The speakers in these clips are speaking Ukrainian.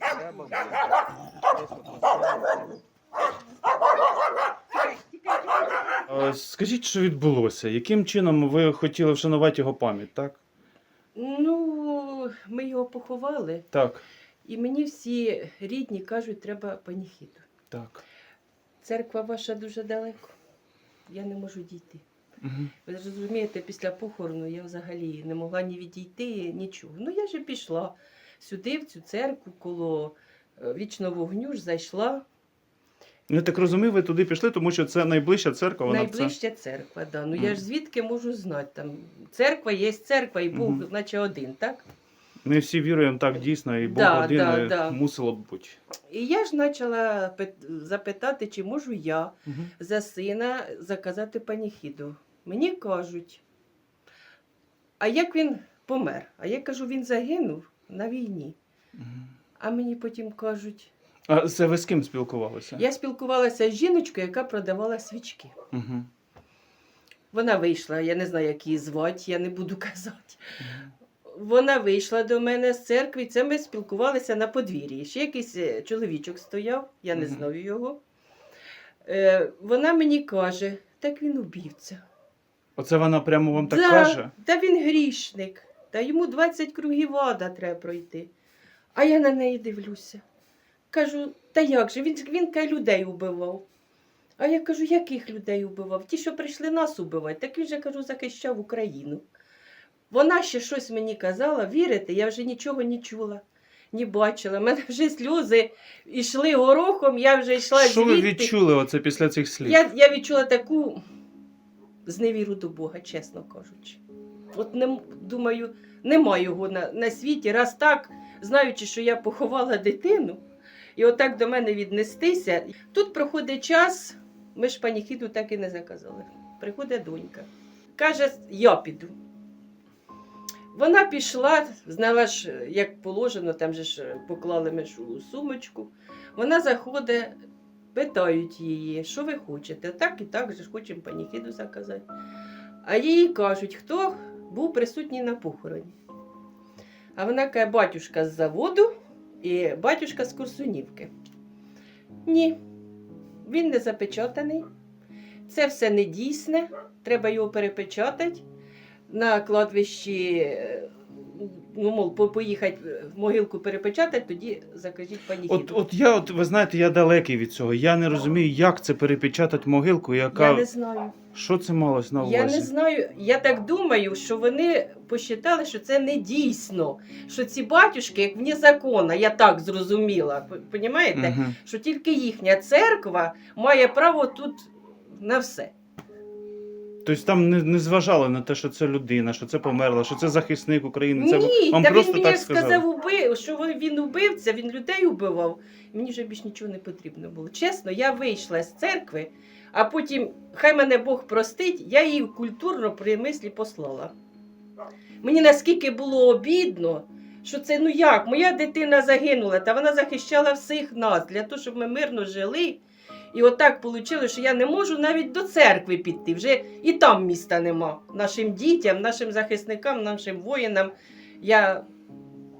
Треба Е, Скажіть, що відбулося? Яким чином ви хотіли вшанувати його пам'ять, так? Ну, ми його поховали, Так. і мені всі рідні кажуть, треба паніхіду. Так. Церква ваша дуже далеко. Я не можу дійти. Угу. Ви ж розумієте, після похорону я взагалі не могла ні відійти, нічого. Ну я ж і пішла сюди, в цю церкву, коло е, вічного вогню ж зайшла. Я так розумію, ви туди пішли, тому що це найближча церква. Вона. Найближча церква, да. Ну я ж звідки можу знати? Там церква є церква, і Бог, Мгм. наче один, так? Ми всі віруємо так дійсно, і Бог Да, один да, і да. мусило б бути. І я ж почала запитати, чи можу я Угу. за сина заказати паніхіду. Мені кажуть, а як він помер? А я кажу, він загинув на війні. А мені потім кажуть, А це ви з ким спілкувалися? я спілкувалася з жіночкою, яка продавала свічки. Угу. Вона вийшла, я не знаю, як її звати, я не буду казати. Вона вийшла до мене з церкви, це ми спілкувалися на подвір'ї. Ще якийсь е, чоловічок стояв, я не знаю його. Е, вона мені каже, так він убивця. Оце вона прямо вам так Да, каже? Та він грішник, та йому 20 кругів ада треба пройти. А я на неї дивлюся. Кажу, та як же? Він, він каже, людей убивав. А я кажу, яких людей убивав? Ті, що прийшли нас убивати, так він же кажу, захищав Україну. Вона ще щось мені казала, вірите, я вже нічого не чула, не бачила. У мене вже сльози йшли горохом, я вже йшла Що ви відчули оце після цих слів? Я, я відчула таку зневіру до Бога, чесно кажучи. От не, думаю, нема його на, на світі, раз так, знаючи, що я поховала дитину, і отак до мене віднестися. Тут проходить час, ми ж паніхіду так і не заказали. Приходить донька. Каже, я піду. Вона пішла, знала ж, як положено, там же ж поклали ми у сумочку. Вона заходить, питають її, що ви хочете? Так і так же хочемо паніхіду заказати. А їй кажуть, хто був присутній на похороні. А вона каже, батюшка з заводу і батюшка з Курсунівки. Ні, він не запечатаний. Це все не дійсне, треба його перепечатати. На кладбищі, е, ну, по- поїхати в могилку перепечатати, тоді закажіть паніхіду. От, от я, от ви знаєте, я далекий від цього. Я не розумію, як це перепечатати могилку, яка. Я не знаю. Що це малось на увазі? Я не знаю. Я так думаю, що вони посчитали, що це не дійсно. Що ці батюшки, як вне закона, я так зрозуміла. Понімаєте? Мгм. Що тільки їхня церква має право тут на все. Тобто там не, не зважали на те, що це людина, що це померла, що це захисник України. Це Ні, вам та він мені так сказав, уби, що він убивця, він людей убивав. Мені вже більш нічого не потрібно було. Чесно, я вийшла з церкви, а потім, хай мене Бог простить, я її культурно при мислі послала. Мені наскільки було обідно, що це ну як, моя дитина загинула, та вона захищала всіх нас для того, щоб ми мирно жили. І отак вийшло, що я не можу навіть до церкви піти. Вже і там міста нема. Нашим дітям, нашим захисникам, нашим воїнам. Я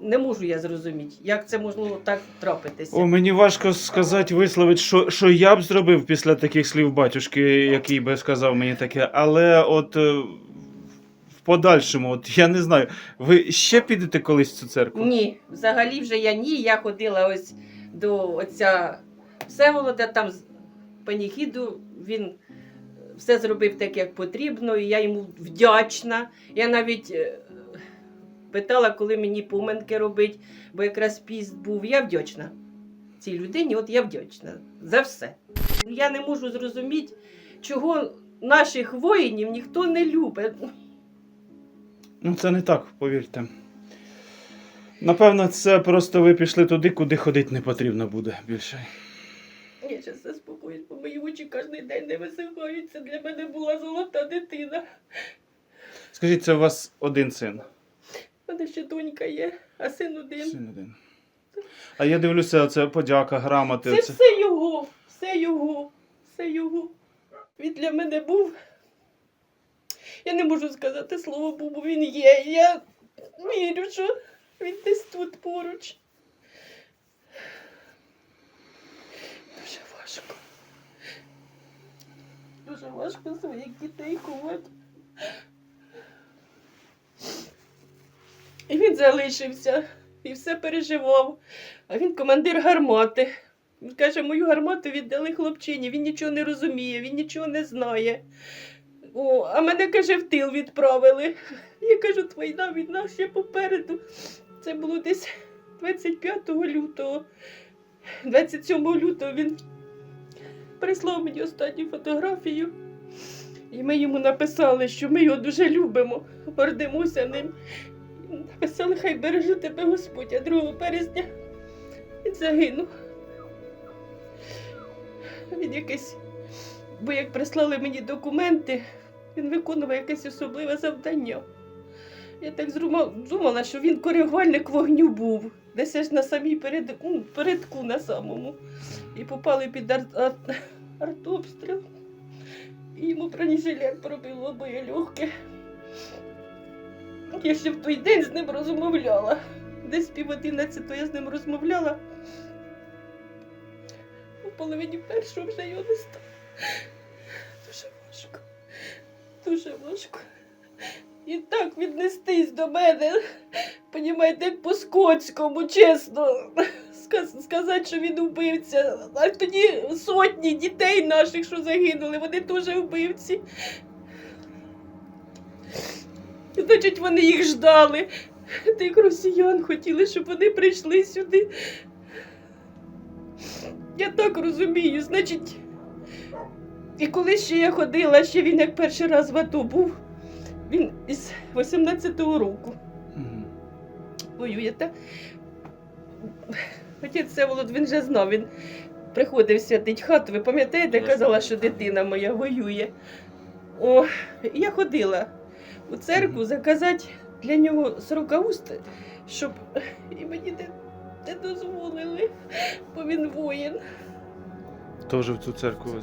не можу я зрозуміти, як це могло так трапитися. О, мені важко сказати, висловити, що, що я б зробив після таких слів батюшки, який би сказав мені таке. Але от е, в подальшому, от я не знаю, ви ще підете колись в цю церкву? Ні, взагалі вже я ні. Я ходила ось до отця Всеволода, там паніхіду, він все зробив так, як потрібно, і я йому вдячна. Я навіть е, питала, коли мені поминки робить, бо якраз піст був. Я вдячна цій людині, от я вдячна за все. Я не можу зрозуміти, чого наших воїнів ніхто не любить. Ну, це не так, повірте. Напевно, це просто ви пішли туди, куди ходити не потрібно буде більше. Я зараз заспокоюсь, бо мої очі кожен день не висихаються. Для мене була золота дитина. Скажіть, це у вас один син? У мене ще донька є, а син один. Син один. А я дивлюся, це подяка, грамоти. Це оце. все його, все його, все його. Він для мене був. Я не можу сказати слово, бо він є. Я вірю, що він десь тут поруч. Дуже важко. Дуже важко своїх дітей ховати. І він залишився і все переживав. А він командир гармати. Він каже, мою гармату віддали хлопчині, він нічого не розуміє, він нічого не знає. О, а мене, каже, в тил відправили. Я кажу, війна від нас ще попереду. Це було десь 25 лютого. 27 лютого він прислав мені останню фотографію. І ми йому написали, що ми його дуже любимо, гордимося ним. Написали, хай береже тебе Господь, а 2 березня він загинув. Він якийсь, бо як прислали мені документи, він виконував якесь особливе завдання. Я так думала, що він коригувальник вогню був, десь аж на самій перед, ну, передку на самому. І попали під ар- ар- артобстріл. І йому бронежилет пробило обоє легке. Я ще в той день з ним розмовляла. Десь пів одинадцятого я з ним розмовляла. У половині першого вже його не стало. Дуже важко. Дуже важко. І так віднестись до мене. Понімаєте, як по-скотському, чесно. Сказ- Сказати, що він вбивця. А тоді сотні дітей наших, що загинули, вони теж вбивці. Значить, вони їх ждали. Тих росіян хотіли, щоб вони прийшли сюди. Я так розумію, значить. І коли ще я ходила, ще він як перший раз в АТО був, він із 18-го року. Воює. Та... Отець Всеволод, він вже знав, він приходив святить хату. Ви пам'ятаєте, казала, що дитина моя воює. О, я ходила у церкву заказати для нього сорокауст, щоб і мені не, не дозволили, бо він воїн. Теж в цю церкву.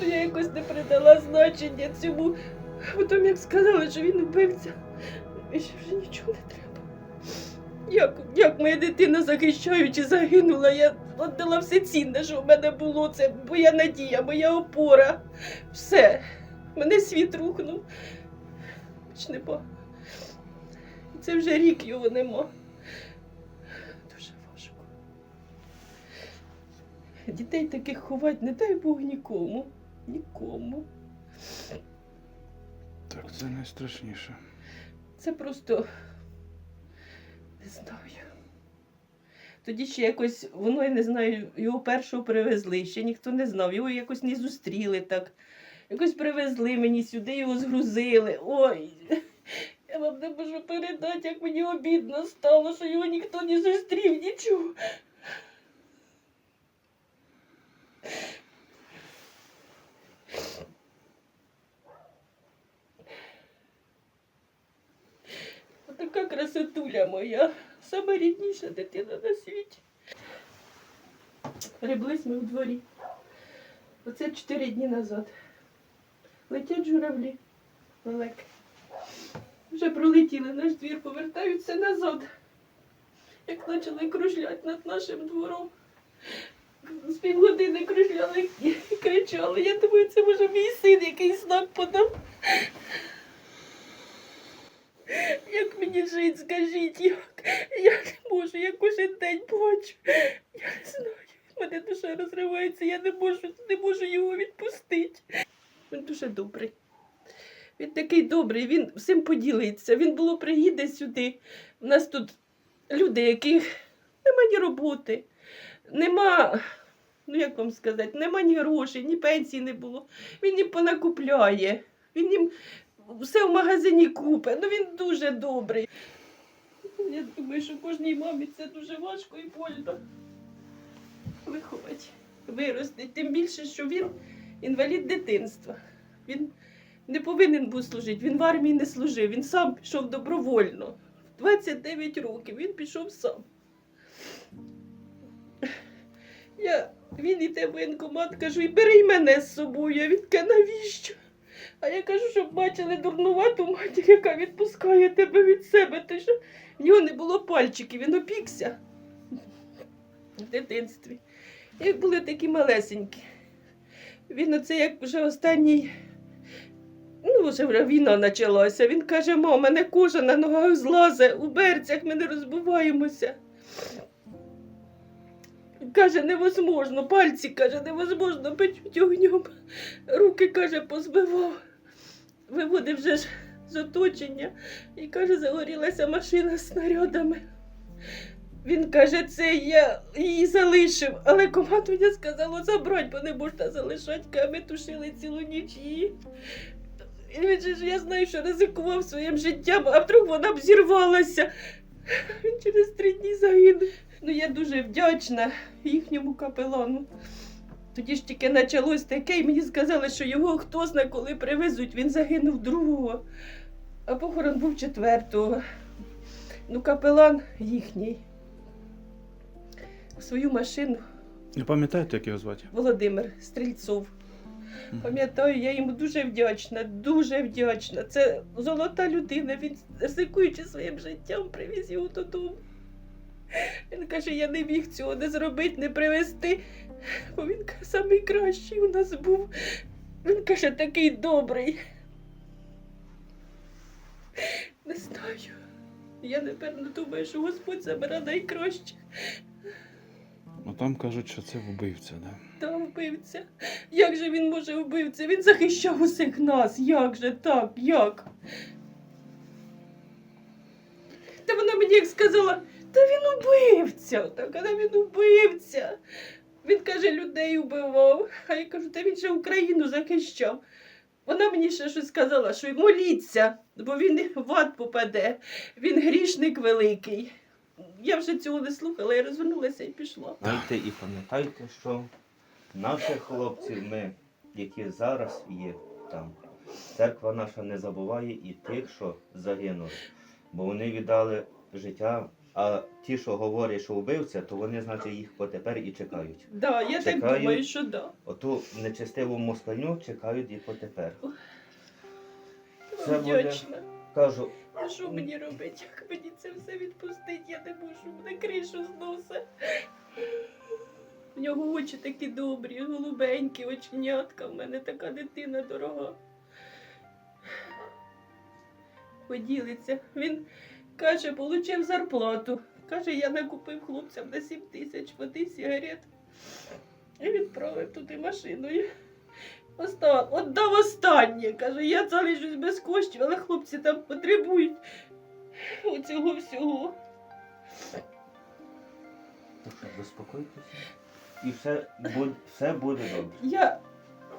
То я якось не придала значення цьому. Потім як сказали, що він вбивця, і що вже нічого не треба. Як, як моя дитина, захищаючи, загинула, я віддала все цінне, що в мене було. Це моя надія, моя опора. Все. Мене світ рухнув. Хоч не ба. І Це вже рік його нема. Дуже важко. Дітей таких ховати не дай Бог нікому. Нікому. Так, це найстрашніше. Це просто не знаю. Тоді ще якось, воно я не знаю, його першого привезли, ще ніхто не знав, його якось не зустріли так. Якось привезли мені сюди, його згрузили. Ой. Я вам не можу передати, як мені обідно стало, що його ніхто не зустрів, нічого. Така красотуля моя, сама рідніша дитина на світі. Греблись ми в дворі. Оце чотири дні назад. Летять журавлі. Лелек. Вже пролетіли наш двір, повертаються назад. Як почали кружляти над нашим двором. З півгодини кружляли і кричали. Я думаю, це може мій син якийсь знак подав. Як мені жити, скажіть, як? Я не можу, я кожен день плачу. Я не знаю. Мене душа розривається, я не можу, не можу його відпустити. Він дуже добрий. Він такий добрий, він всім поділиться. Він було приїде сюди. У нас тут люди, яких нема ні роботи, нема, ну як вам сказати, нема ні грошей, ні пенсії не було. Він їм понакупляє. Він їм все в магазині купить. Ну він дуже добрий. Я думаю, що кожній мамі це дуже важко і больно виховати, виростити. Тим більше, що він інвалід дитинства. Він не повинен був служити, він в армії не служив, він сам пішов добровольно. 29 років він пішов сам. Я, він іде в воєнкомат, кажу, і бери мене з собою. Він каже, навіщо? А я кажу, щоб бачили дурнувату матір, яка відпускає тебе від себе. Ти що в нього не було пальчиків, він опікся. в дитинстві. І були такі малесенькі. Він оце як вже останній, ну, вже війна почалася. Він каже: мама, мене кожа на ногах злазе, у берцях ми не розбиваємося. Каже, невозможно, пальці каже, невозможно печуть огнем. Руки, каже, позбивав. Виводив вже ж з оточення і каже, загорілася машина з снарядами. Він каже, це я її залишив, але командування сказало забрати, бо не можна залишати, а ми тушили цілу ніч її. І він же ж я знаю, що ризикував своїм життям, а вдруг вона б зірвалася. Він через три дні загинув. Ну я дуже вдячна їхньому капелану. Тоді ж тільки почалось таке, і мені сказали, що його хто зна коли привезуть. Він загинув другого, а похорон був четвертого. Ну, капелан їхній. Свою машину Не пам'ятаєте, як його звати? Володимир Стрільцов. Мгм. Пам'ятаю, я йому дуже вдячна, дуже вдячна. Це золота людина. Він, ризикуючи своїм життям, привіз його додому. Він каже, я не міг цього не зробити, не привезти. Бо він каже, найкращий у нас був. Він каже, такий добрий. Не знаю. Я напевно думаю, що Господь забере найкраще. Ну там кажуть, що це вбивця, да. Та вбивця. Як же він може вбивця? Він захищав усіх нас. Як же так? Як? Та вона мені як сказала, та він убивця. Так, а він убивця. Він каже, людей убивав. А я кажу, та він же Україну захищав. Вона мені ще щось сказала, що моліться, бо він в ад попаде. Він грішник великий. Я вже цього не слухала, я розвернулася і пішла. Знайте і пам'ятайте, що наших хлопців ми, які зараз є там, церква наша не забуває і тих, що загинули. Бо вони віддали життя, а ті, що говорять, що вбивця, то вони, значить, їх потепер і чекають. Да, я так думаю, що да. Оту нечестиву москальню чекають і потепер. Це буде- Кажу, А що мені робити? Як мені це все відпустити? Я не можу, мене кришу зноса. В нього очі такі добрі, голубенькі, оченятка. В мене така дитина дорога. Поділиться. Він каже, отримав зарплату. Каже, я накупив хлопцям на 7 тисяч води, сигарет. І відправив туди машиною. Оста... Отдав останнє. Каже, я залишусь без коштів, але хлопці там потребують оцього всього. так що заспокойтеся. І все буде, все буде добре. Я,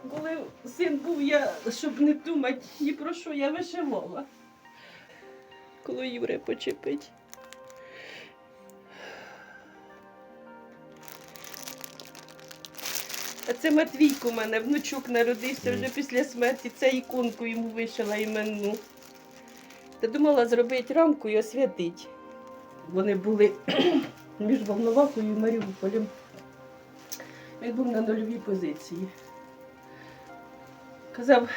коли син був, я, щоб не думати ні про що, я вишивала. Коли Юре почепить. А це Матвійко у мене, внучок народився вже після смерті. Це іконку йому вишила іменну. Та думала зробити рамку і освятити. Вони були між Волновахою і Маріуполем. Він був на нульовій позиції. Казав,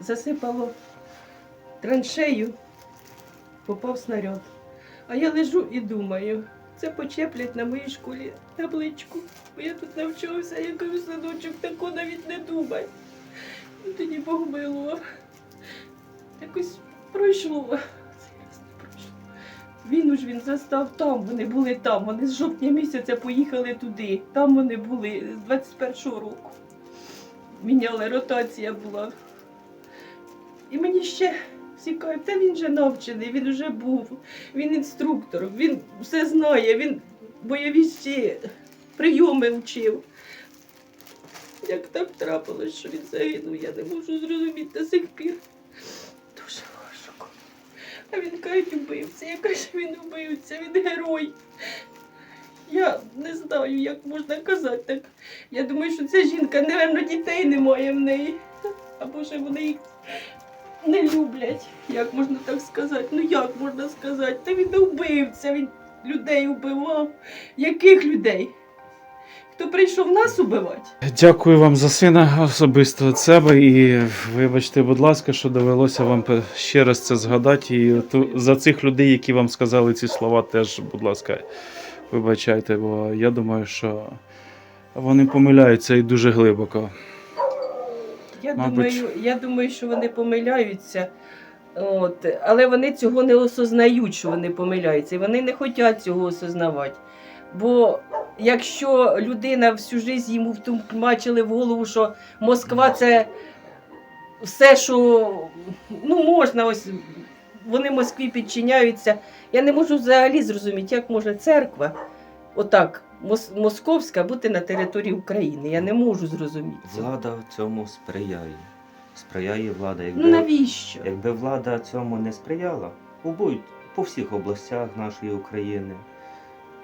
засипало траншею, попав снаряд. А я лежу і думаю, це почеплять на моїй школі табличку. Бо я тут навчався, я кажу, синочок, тако навіть не думай. Ну, Тоді Бог милував. Якось пройшло. Він уж він застав там, вони були там. Вони з жовтня місяця поїхали туди. Там вони були з 21-го року. Міняли, ротація була. І мені ще кажуть, та він же навчений, він вже був, він інструктор, він все знає, він бойові прийоми вчив. Як так трапилось, що він загинув, я не можу зрозуміти до сих пір. Дуже важко. А він каже, вбивця. Я кажу, він вбивця, він герой. Я не знаю, як можна казати так. Я думаю, що ця жінка, напевно, дітей немає в неї. Або ж вони їх не люблять. Як можна так сказати? Ну як можна сказати? Та він не вбивця, він людей вбивав. Яких людей? Хто прийшов нас убивати? Дякую вам за сина особисто від себе і вибачте, будь ласка, що довелося вам ще раз це згадати. І за цих людей, які вам сказали ці слова, теж, будь ласка, Вибачайте, бо я думаю, що вони помиляються і дуже глибоко. Я Мабуть. думаю, я думаю, що вони помиляються. От, але вони цього не осознають, що вони помиляються, і вони не хочуть цього осознавати. Бо якщо людина всю життя йому втумачили в голову, що Москва це все, що ну, можна, ось вони Москві підчиняються. Я не можу взагалі зрозуміти, як може церква, отак, мос- московська, бути на території України. Я не можу зрозуміти. цього. Влада цьому сприяє. Сприяє влада. Якби, Ну навіщо? якби влада цьому не сприяла, побудь по всіх областях нашої України,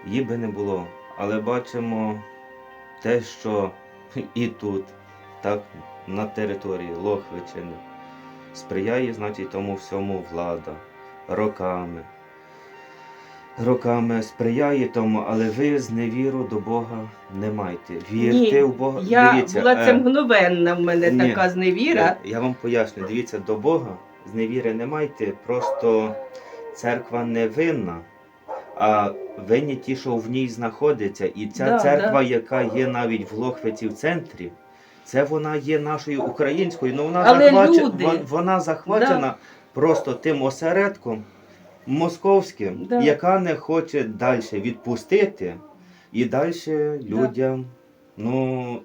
її би не було. Але бачимо те, що і тут, так, на території Лохвичини, сприяє, значить, тому всьому влада роками. Роками сприяє тому, але ви з невіру до Бога не маєте. Вірте Ні, в Бога. Я Дивіться, була це мгновенна в мене ні. така зневіра. я, я вам поясню, дивіться, до Бога з невіри не майте, просто церква не винна, а винні ті, що в ній знаходяться. І ця Да, церква, яка є навіть в Лохвиці в центрі, це вона є нашою українською, ну вона, Але люди- вона захвачена просто тим осередком московським, Да. яка не хоче далі відпустити і далі людям, ну,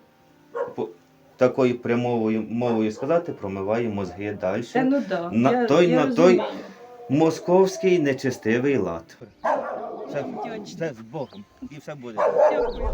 по, такою прямовою мовою сказати, промиває мозги далі. Та ну да, На я, той- я на той- Московський нечестивий лад. Все, все з Богом. І все буде. Дякую.